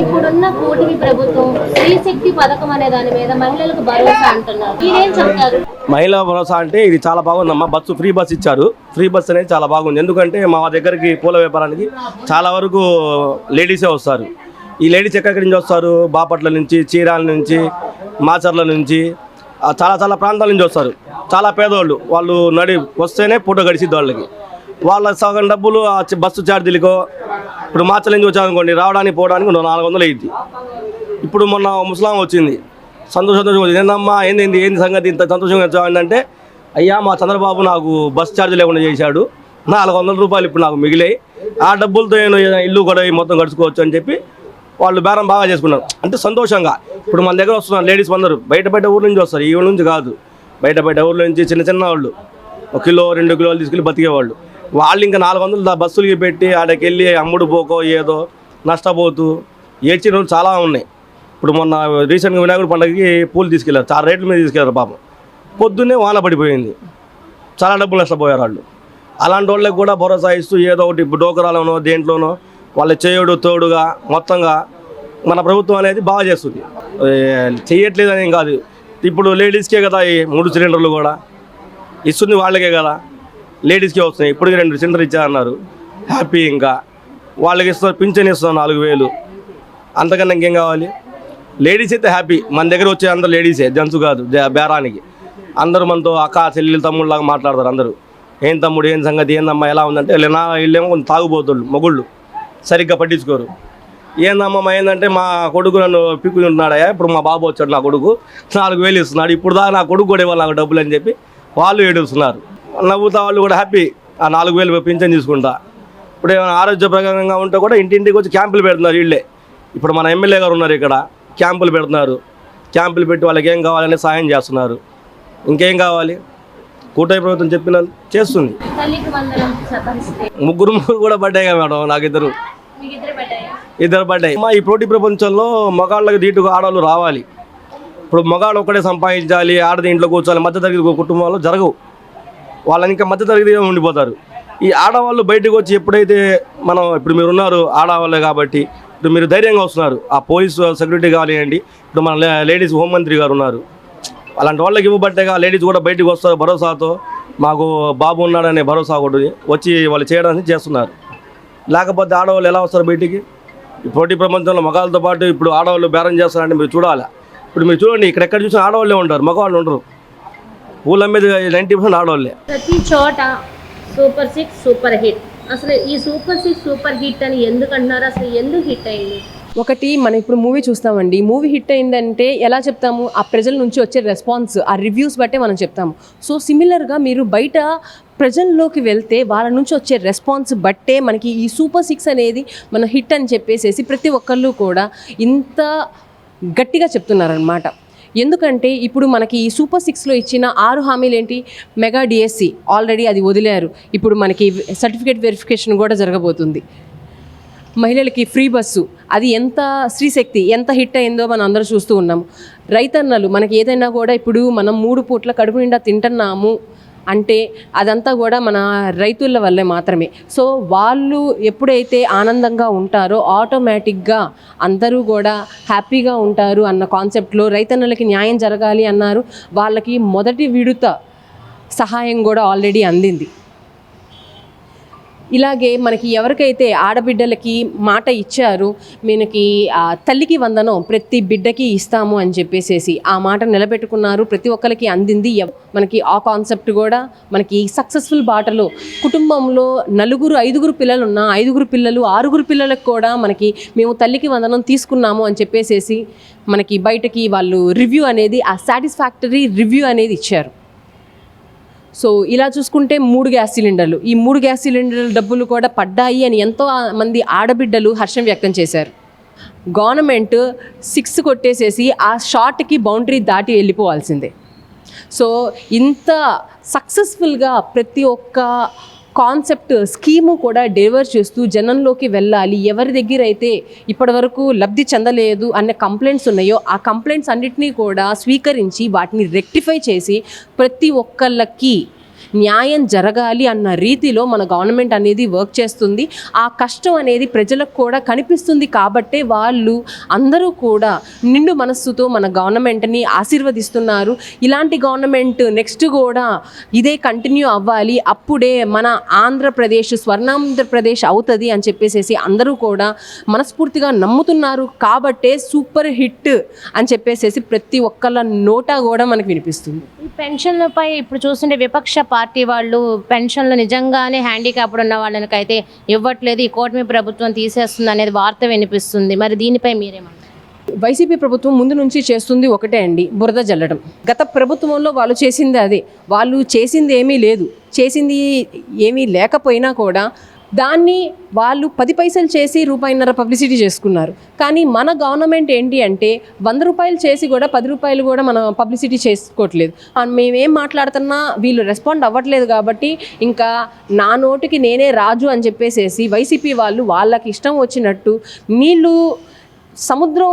ఇప్పుడున్న కూటమి ప్రభుత్వం స్త్రీశక్తి పథకం అనే దాని మీద మహిళలకు భరోసా అంటున్నారు. మీరేం చెప్తారు? మహిళా భరోసా అంటే ఇది చాలా బాగుందమ్మా. బస్సు ఫ్రీ బస్ ఇచ్చారు. ఫ్రీ బస్ అనేది చాలా బాగుంది. ఎందుకంటే మా దగ్గరికి పూల వ్యాపారానికి చాలా వరకు లేడీసే వస్తారు. ఈ లేడీస్ ఎక్కడి నుంచి వస్తారు? బాపట్ల నుంచి చీరాల నుంచి మాచర్ల నుంచి చాలా చాలా ప్రాంతాల నుంచి వస్తారు. చాలా పేదవాళ్ళు వాళ్ళు నడి వస్తేనే పూట గడిచిద్ది వాళ్ళకి. వాళ్ళ సగం డబ్బులు బస్సు ఛార్జీలకో ఇప్పుడు మార్చలేని నుంచి అనుకోండి రావడానికి పోవడానికి నాలుగు వందలు అయ్యింది ఇప్పుడు మొన్న ముస్లాం వచ్చింది. సంతోషం సంతోషం వచ్చింది. ఏందమ్మా ఏంది ఏంది ఏంది సంగతి? ఇంత సంతోషంగా వచ్చావు అంటే అయ్యా మా చంద్రబాబు నాకు బస్ ఛార్జ్ లేకుండా చేశాడు. నాలుగు వందల రూపాయలు ఇప్పుడు నాకు మిగిలాయి. ఆ డబ్బులతో నేను ఇల్లు కూడా మొత్తం గడుచుకోవచ్చు అని చెప్పి వాళ్ళు బేరం బాగా చేసుకున్నారు. అంటే సంతోషంగా. ఇప్పుడు మన దగ్గర వస్తున్నారు లేడీస్ అందరూ. బయట బయట ఊరు నుంచి వస్తారు. ఈ ఊరు నుంచి కాదు. బయట బయట ఊర్ల నుంచి చిన్న చిన్న వాళ్ళు. ఒక కిలో రెండు కిలోలు తీసుకెళ్ళి బతికేవాళ్ళు. వాళ్ళు ఇంకా నాలుగు వందలు బస్సులకి పెట్టి ఆడకి వెళ్ళి అమ్ముడు పోకో ఏదో నష్టపోతూ ఏడ్చిన రోజులు చాలా ఉన్నాయి. ఇప్పుడు మొన్న రీసెంట్గా వినాయకుడి పండుగకి పూలు తీసుకెళ్ళారు చాలా రేట్ల మీద తీసుకెళ్ళారు పాపం. పొద్దున్నే వాన పడిపోయింది. చాలా డబ్బులు నష్టపోయారు వాళ్ళు. అలాంటి వాళ్ళకి కూడా భరోసా ఇస్తూ ఏదో ఒకటి ఇప్పుడు డోకరాలోనో దేంట్లోనో వాళ్ళ చేయుడు తోడుగా మొత్తంగా మన ప్రభుత్వం అనేది బాగా చేస్తుంది. చేయట్లేదు అని కాదు. ఇప్పుడు లేడీస్కే కదా ఈ మూడు సిలిండర్లు కూడా. ఇస్తుంది వాళ్ళకే కదా. లేడీస్కే వస్తున్నాయి. ఇప్పటికి రెండు సిలిండర్ ఇచ్చారన్నారు హ్యాపీ ఇంకా. వాళ్ళకి ఇస్తారు పింఛన్ ఇస్తున్నారు నాలుగు వేలు. అంతకన్నా ఇంకేం కావాలి? లేడీస్ అయితే హ్యాపీ. మన దగ్గర వచ్చే అందరు లేడీసే. జెంట్స్ కాదు. బేరానికి. అందరూ మనతో అక్క చెల్లెలు తమ్ముళ్ళలాగా మాట్లాడతారు అందరూ. ఏం తమ్ముడు ఏం సంగతి ఏందమ్మా ఎలా ఉందంటే నా వీళ్ళేమో కొంచెం తాగుబోతుళ్ళు మొగుళ్ళు. సరిగ్గా పట్టించుకోరు. ఏందమ్మా ఏంటంటే మా కొడుకు నన్ను పిక్కుని ఉన్నాడయ్యా ఇప్పుడు మా బాబు వచ్చాడు నా కొడుకు. నాలుగు వేలు ఇస్తున్నాడు. ఇప్పుడు దా నా కొడుకు కూడా ఇవ్వాలి నాకు డబ్బులు అని చెప్పి వాళ్ళు ఏడుస్తున్నారు. నవ్వుతా వాళ్ళు కూడా హ్యాపీ ఆ నాలుగు వేలు పింఛన్ తీసుకుంటా. ఇప్పుడు ఏమైనా ఆరోగ్యప్రకంగా ఉంటే కూడా ఇంటింటికి వచ్చి క్యాంపులు పెడుతున్నారు వీళ్ళే. ఇప్పుడు మన ఎమ్మెల్యే గారు ఉన్నారు ఇక్కడ క్యాంపులు పెడుతున్నారు. క్యాంపులు పెట్టి వాళ్ళకి ఏం కావాలని సాయం చేస్తున్నారు. ఇంకేం కావాలి? కూటమి ప్రభుత్వం చెప్పిన చేస్తుంది. ముగ్గురు ముగ్గురు కూడా పడ్డాయి కదా మేడం నాకు ఇద్దరు ఇద్దరు పడ్డాయి. మా ఈ పోటీ ప్రపంచంలో మగాళ్ళకి దీటుగా ఆడవాళ్ళు రావాలి. ఇప్పుడు మగాడు ఒక్కడే సంపాదించాలి ఆడది ఇంట్లో కూర్చోాలి మధ్యతరగతి కుటుంబాల్లో జరగవు. వాళ్ళని ఇంకా మధ్యతరగతిగా ఉండిపోతారు. ఈ ఆడవాళ్ళు బయటకు వచ్చి ఎప్పుడైతే మనం ఇప్పుడు మీరు ఉన్నారు ఆడవాళ్ళే కాబట్టి ఇప్పుడు మీరు ధైర్యంగా వస్తున్నారు. ఆ పోలీసు సెక్యూరిటీ కానివ్వండి ఇప్పుడు మన లేడీస్ హోంమంత్రి గారు ఉన్నారు. అలాంటి వాళ్ళకి ఇవ్వబట్టేగా లేడీస్ కూడా బయటకు వస్తారు భరోసాతో. మాకు బాబు ఉన్నాడనే భరోసా ఒకటి వచ్చి వాళ్ళు చేయడానికి చేస్తున్నారు. లేకపోతే ఆడవాళ్ళు ఎలా వస్తారు బయటికి? పోటీ ప్రపంచంలో మగాళ్ళతో పాటు ఇప్పుడు ఆడవాళ్ళు బేరం చేస్తారంటే మీరు చూడాలి. ఇప్పుడు మీరు చూడండి ఇక్కడ ఎక్కడ చూసినా ఆడవాళ్ళే ఉంటారు మగవాళ్ళు ఉండరు. ఊళ్ళ మీద నైంటీ పర్సెంట్ ఆడవాళ్ళే ప్రతి చోట సూపర్ సిక్స్ సూపర్ హిట్. అసలు ఈ సూపర్ సిక్స్ సూపర్ హిట్ అని ఎందుకు అంటున్నారు? అసలు ఎందుకు హిట్ అయింది? ఒకటి మనం ఇప్పుడు మూవీ చూస్తామండి. మూవీ హిట్ అయిందంటే ఎలా చెప్తాము? ఆ ప్రజల నుంచి వచ్చే రెస్పాన్స్ ఆ రివ్యూస్ బట్టే మనం చెప్తాము. సో సిమిలర్గా మీరు బయట ప్రజల్లోకి వెళ్తే వాళ్ళ నుంచి వచ్చే రెస్పాన్స్ బట్టే మనకి ఈ సూపర్ సిక్స్ అనేది మన హిట్ అని చెప్పేసేసి ప్రతి ఒక్కళ్ళు కూడా ఇంత గట్టిగా చెప్తున్నారనమాట ఎందుకంటే ఇప్పుడు మనకి ఈ సూపర్ సిక్స్లో ఇచ్చిన ఆరు హామీలు ఏంటి? మెగా డిఎస్సి ఆల్రెడీ అది వదిలారు. ఇప్పుడు మనకి సర్టిఫికేట్ వెరిఫికేషన్ కూడా జరగబోతుంది. మహిళలకి ఫ్రీ బస్సు అది ఎంత స్త్రీశక్తి ఎంత హిట్ అయిందో మనం అందరూ చూస్తూ ఉన్నాము. రైతన్నలు మనకి ఏదైనా కూడా ఇప్పుడు మనం మూడు పూట్ల కడుపు నిండా తింటున్నాము. అంటే అదంతా కూడా మన రైతుల వల్లే మాత్రమే. సో వాళ్ళు ఎప్పుడైతే ఆనందంగా ఉంటారో ఆటోమేటిక్గా అందరూ కూడా హ్యాపీగా ఉంటారు అన్న కాన్సెప్ట్లో రైతన్నలకి న్యాయం జరగాలి అన్నారు. వాళ్ళకి మొదటి విడుత సహాయం కూడా ఆల్రెడీ అందింది. ఇలాగే మనకి ఎవరికైతే ఆడబిడ్డలకి మాట ఇచ్చారు మనకి ఆ, తల్లికి వందనం ప్రతి బిడ్డకి ఇస్తాము అని చెప్పేసేసి ఆ మాట నిలబెట్టుకున్నారు. ప్రతి ఒక్కరికి అందింది మనకి ఆ కాన్సెప్ట్ కూడా. మనకి సక్సెస్ఫుల్ బాటలో కుటుంబంలో నలుగురు ఐదుగురు పిల్లలు ఉన్న ఐదుగురు పిల్లలు ఆరుగురు పిల్లలకు కూడా మనకి మేము తల్లికి వందనం తీసుకున్నాము అని చెప్పేసేసి మనకి బయటకి వాళ్ళు రివ్యూ అనేది ఆ సాటిస్ఫాక్టరీ రివ్యూ అనేది ఇచ్చారు. సో ఇలా చూసుకుంటే మూడు గ్యాస్ సిలిండర్లు. ఈ మూడు గ్యాస్ సిలిండర్ల డబ్బులు కూడా పడ్డాయి అని ఎంతో మంది ఆడబిడ్డలు హర్షం వ్యక్తం చేశారు. గవర్నమెంట్ సిక్స్ కొట్టేసేసి ఆ షార్ట్కి బౌండరీ దాటి వెళ్ళిపోవాల్సిందే. సో ఇంత సక్సెస్ఫుల్గా ప్రతి ఒక్క కాన్సెప్ట్ స్కీము కూడా డెలివర్ చేస్తూ జనంలోకి వెళ్ళాలి. ఎవరి దగ్గర అయితే ఇప్పటివరకు లబ్ధి చెందలేదు అనే కంప్లైంట్స్ ఉన్నాయో ఆ కంప్లైంట్స్ అన్నిటినీ కూడా స్వీకరించి వాటిని రెక్టిఫై చేసి ప్రతి ఒక్కళ్ళకి న్యాయం జరగాలి అన్న రీతిలో మన గవర్నమెంట్ అనేది వర్క్ చేస్తుంది. ఆ కష్టం అనేది ప్రజలకు కూడా కనిపిస్తుంది కాబట్టే వాళ్ళు అందరూ కూడా నిండు మనస్సుతో మన గవర్నమెంట్ని ఆశీర్వదిస్తున్నారు. ఇలాంటి గవర్నమెంట్ నెక్స్ట్ కూడా ఇదే కంటిన్యూ అవ్వాలి. అప్పుడే మన ఆంధ్రప్రదేశ్ స్వర్ణాంధ్రప్రదేశ్ అవుతుంది అని చెప్పేసి అందరూ కూడా మనస్ఫూర్తిగా నమ్ముతున్నారు. కాబట్టే సూపర్ హిట్ అని చెప్పేసేసి ప్రతి ఒక్కళ్ళ నోటా కూడా మనకు వినిపిస్తుంది. ఈ పెన్షన్లపై ఇప్పుడు చూస్తుంటే విపక్ష పార్టీ పార్టీ వాళ్ళు పెన్షన్లు నిజంగానే హ్యాండిక్యాప్డ్ ఉన్న వాళ్ళకైతే ఇవ్వట్లేదు. ఈ కూటమి ప్రభుత్వం తీసేస్తుంది అనేది వార్త వినిపిస్తుంది. మరి దీనిపై మీరేమంటారు? వైసీపీ ప్రభుత్వం ముందు నుంచి చేస్తుంది ఒకటే అండి బురద జల్లడం. గత ప్రభుత్వంలో వాళ్ళు చేసింది అదే. వాళ్ళు చేసింది ఏమీ లేదు. చేసింది ఏమీ లేకపోయినా కూడా దాన్ని వాళ్ళు పది పైసలు చేసి రూపాయిన్నర పబ్లిసిటీ చేసుకున్నారు. కానీ మన గవర్నమెంట్ ఏంటి అంటే వంద రూపాయలు చేసి కూడా పది రూపాయలు కూడా మనం పబ్లిసిటీ చేసుకోవట్లేదు. మేమేం మాట్లాడుతున్నా వీళ్ళు రెస్పాండ్ అవ్వట్లేదు కాబట్టి ఇంకా నా నోటికి నేనే రాజు అని చెప్పేసేసి వైసీపీ వాళ్ళు వాళ్ళకి ఇష్టం వచ్చినట్టు నీళ్ళు సముద్రం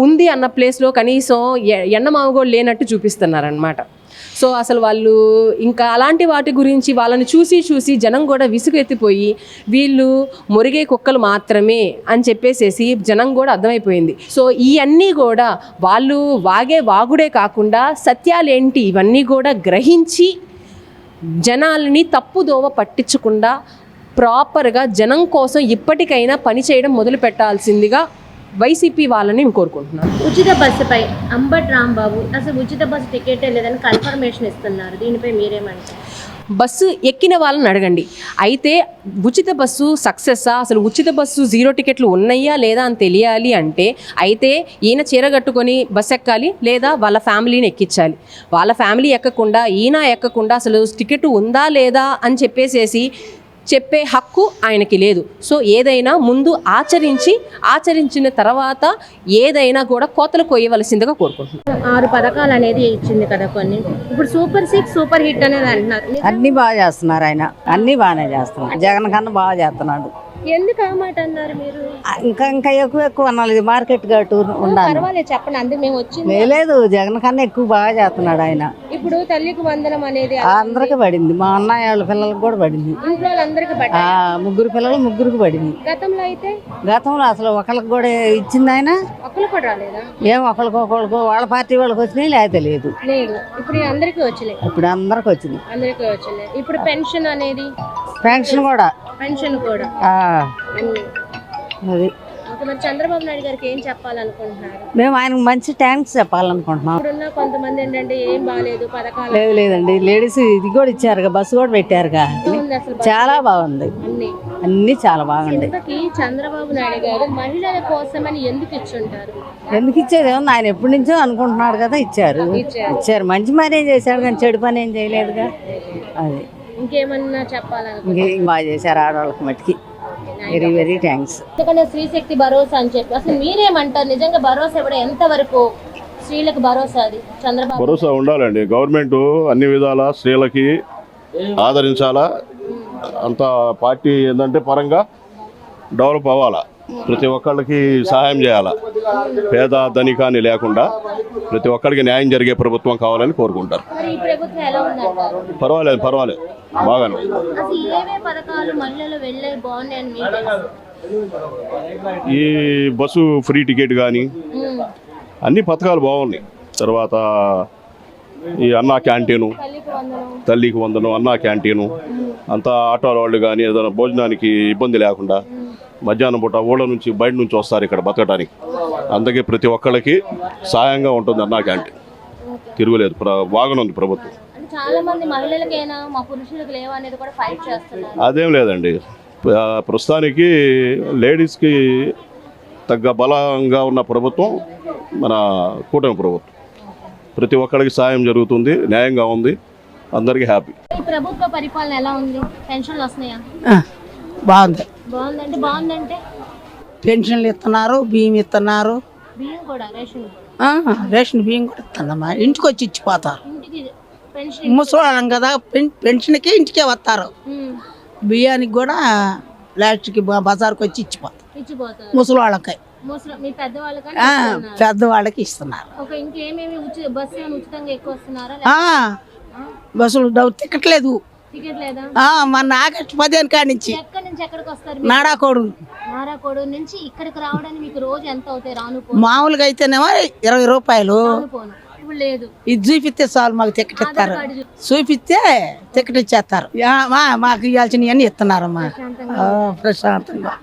ఉంది అన్న ప్లేస్లో కనీసం ఎ- ఎండమావ లేనట్టు చూపిస్తున్నారనమాట సో అసలు వాళ్ళు ఇంకా అలాంటి వాటి గురించి వాళ్ళని చూసి చూసి జనం కూడా విసుగెత్తిపోయి వీళ్ళు మురిగే కుక్కలు మాత్రమే అని చెప్పేసేసి జనం కూడా అర్థమైపోయింది. సో ఇవన్నీ కూడా వాళ్ళు వాగే వాగుడే కాకుండా సత్యాలేంటి ఇవన్నీ కూడా గ్రహించి జనాలని తప్పుదోవ పట్టించకుండా ప్రాపర్గా జనం కోసం ఇప్పటికైనా పని చేయడం మొదలు పెట్టాల్సిందిగా వైసీపీ వాళ్ళని నేను కోరుకుంటున్నాను ఉచిత బస్సుపై అంబట్ రాంబాబు అసలు ఉచిత బస్సు టికెటే లేదని కన్ఫర్మేషన్ ఇస్తున్నారు. దీనిపై మీరేమంటారు? బస్సు ఎక్కిన వాళ్ళని అడగండి. అయితే ఉచిత బస్సు సక్సెస్సా? అసలు ఉచిత బస్సు జీరో టికెట్లు ఉన్నాయా లేదా అని తెలియాలి అంటే అయితే ఈయన చీర కట్టుకొని బస్సు ఎక్కాలి లేదా వాళ్ళ ఫ్యామిలీని ఎక్కించాలి. వాళ్ళ ఫ్యామిలీ ఎక్కకుండా ఈయన ఎక్కకుండా అసలు టికెట్ ఉందా లేదా అని చెప్పేసేసి చెప్పే హక్కు ఆయనకి లేదు. సో ఏదైనా ముందు ఆచరించి ఆచరించిన తర్వాత ఏదైనా కూడా కోతలు కొయ్యవలసిందిగా కోరుకుంటున్నాను. ఆరు పథకాలు అనేది ఇచ్చింది కదా కొన్ని. ఇప్పుడు సూపర్ సిక్స్ సూపర్ హిట్ అనేది అంటున్నారు. అన్ని బాగా చేస్తున్నారు ఆయన. అన్ని బాగానే చేస్తున్నారు. జగన్ కన్నా బాగా చేస్తున్నాడు. ఎందుకు ఆ మాట అన్నారు మీరు? ఇంకా ఇంకా ఎక్కువ ఎక్కువ అనాలి. మార్కెట్ గట్టు ఉండాలి. పర్వాలేదు చెప్పండి. అందుకు మేము వచ్చింది. లేదు జగన్ కన్నా ఎక్కువ బాగా చేస్తున్నాడు ఆయన. ఇప్పుడు తల్లికి వందనం అనేది అందరికి పడింది. మా అన్నయ్య వాళ్ళ పిల్లలకు కూడా పడింది. ఇంట్లో వాళ్ళందరికీ ఆ పడ్డాయి ముగ్గురు పిల్లలు ముగ్గురికి పడింది. గతంలో అయితే? గతంలో అసలు ఒకళ్ళకి కూడా ఇచ్చింది ఆయన. ఒక్కరు కూడా రాలేదా? ఏం ఒకళ్ళకి ఒకళ్ళకు వాళ్ళ పార్టీ వాళ్ళకి వచ్చినాయి లేకపోతే లేదు. లేదు. ఇప్పుడు అందరికీ వచ్చినాయి. ఇప్పుడు అందరికి వచ్చింది అందరికీ వచ్చినాయి. ఇప్పుడు పెన్షన్ అనేది? పెన్షన్ కూడా పెన్షన్ కూడా. అది. మరి చంద్రబాబు నాయుడు గారికి ఏం చెప్పాలనుకుంటున్నారు? మేము ఆయనకు మంచి థ్యాంక్స్ చెప్పాలనుకుంటున్నాం. ఇప్పుడున్న కొంతమంది ఏంటంటే ఏం బాగాలేదు పథకాలు లేదు లేదండి. లేడీస్ ఇది కూడా ఇచ్చారుగా బస్సు కూడా పెట్టారుగా. చాలా బాగుంది. అన్ని. చాలా బాగుంది. చంద్రబాబు నాయుడు గారు మహిళల కోసమని ఎందుకు ఇచ్చుంటారు? ఎందుకు ఇచ్చేది? ఏమన్నా ఆయన ఎప్పటి నుంచో అనుకుంటున్నాడు కదా ఇచ్చారు. ఇచ్చారు. ఇచ్చారు. మంచి పని ఏం చేశాడు కానీ చెడు పని ఏం చేయలేదుగా. అది. ఇంకేమన్నా చెప్పాలనుకుంటున్నారు? ఇంకేం బాగా చేశారు ఆడవాళ్ళకి మట్టుకి. Very very thanks. ఎందుకంటే స్త్రీశక్తి భరోసా అని చెప్పి అసలు మీరేమంటారు? నిజంగా భరోసా ఇవ్వడం ఎంతవరకు స్త్రీలకు భరోసా అది? చంద్రబాబు. భరోసా ఉండాలండి. గవర్నమెంట్ అన్ని విధాల స్త్రీలకి ఆదరించాలా? అంత పార్టీ ఏంటంటే పరంగా డెవలప్ అవ్వాలా? ప్రతి ఒక్కళ్ళకి సహాయం చేయాలా? పేద ధనిక అని లేకుండా ప్రతి ఒక్కరికి న్యాయం జరిగే ప్రభుత్వం కావాలని కోరుకుంటారు. మరి ఈ ప్రభుత్వం ఎలా ఉందంటారు? పర్వాలేదు పర్వాలేదు. బాగానే? ఈ బస్సు ఫ్రీ టికెట్ కానీ. అన్ని పథకాలు బాగున్నాయి. తర్వాత ఈ అన్నా క్యాంటీను తల్లికి వందనం. తల్లికి వందనం అన్నా క్యాంటీను అంతా ఆటోల వాళ్ళు కానీ ఏదైనా భోజనానికి ఇబ్బంది లేకుండా మధ్యాహ్నం పూట ఊళ్ళ నుంచి బయట నుంచి వస్తారు ఇక్కడ బతకడానికి అందుకే ప్రతి ఒక్కళ్ళకి సాయంగా ఉంటుంది అన్నా క్యాంటీన్. తిరుగులేదు. ప్ర- బాగానుంది ప్రభుత్వం. అంటే చాలా మంది మహిళలకైనా మా పురుషులకు లేవా అనేది కూడా ఫైట్ చేస్తున్నారు. అదేం లేదండి. ప్ర- ప్రస్తుతానికి లేడీస్కి తగ్గ బలంగా ఉన్న ప్రభుత్వం మన కూటమి ప్రభుత్వం. ప్రతి ఒక్కరికి సాయం జరుగుతుంది న్యాయంగా ఉంది అందరికీ హ్యాపీ. ఈ ప్రభుత్వ పరిపాలన ఎలా ఉంది? పెన్షన్లు వస్తున్నాయా? బాగుంది. బాగుందంటే బాగుందంటే పెన్షన్లు ఇస్తున్నారు బియ్యం ఇస్తున్నారు. బియ్యం కూడా రేషన్. కూడా. ఆ, రేషన్ బియ్యం కూడా ఇస్తున్నామా ఇంటికి వచ్చి ఇచ్చిపోతారు. ఇంటికి పెన్షన్ ముసలాళ్ళం కదా పెన్- పెన్షన్కి ఇంటికే వస్తారు. ఉమ్. బియ్యానికి కూడా లాస్ట్కి బ- బజార్కి వచ్చి ఇచ్చిపోతారు. ఇచ్చిపోతారు. ముసలాళ్ళకి. ముసలి మీ పెద్దవాళ్ళకని ఆ, ఇస్తున్నారు. పెద్దవాళ్ళకి ఇస్తున్నారు. ఒక ఇంకేమేమి ఉచిత బస్సు ఏమైనా ఉచితంగా ఎక్కువ వస్తున్నారా ఆ, బస్సులు డౌ టికెట్ లేదా. ఆ, మొన్న ఆగస్టు పదిహేను కాడి నుంచి. ఎక్కడి నుంచి ఎక్కడికి వస్తారు మీరు? నాడాకోడు. నారాకోడు నుంచి ఇక్కడికి రావడానికి మీకు రోజు ఎంత అవుతాయి రాను పోను మామూలుగా అయితేనేమో ఇరవై రూపాయలు. రాను పోను ఇప్పుడు లేదు. ఇది చూపిస్తే చాలు మాకు టికెట్ ఇస్తారు. చూపిస్తే టికెట్ ఇచ్చేస్తారు. యా, మా- మాకు ఇవ్వాల్సినవన్నీ ఇస్తున్నారమ్మా. ఆ, ప్రశాంతంగా.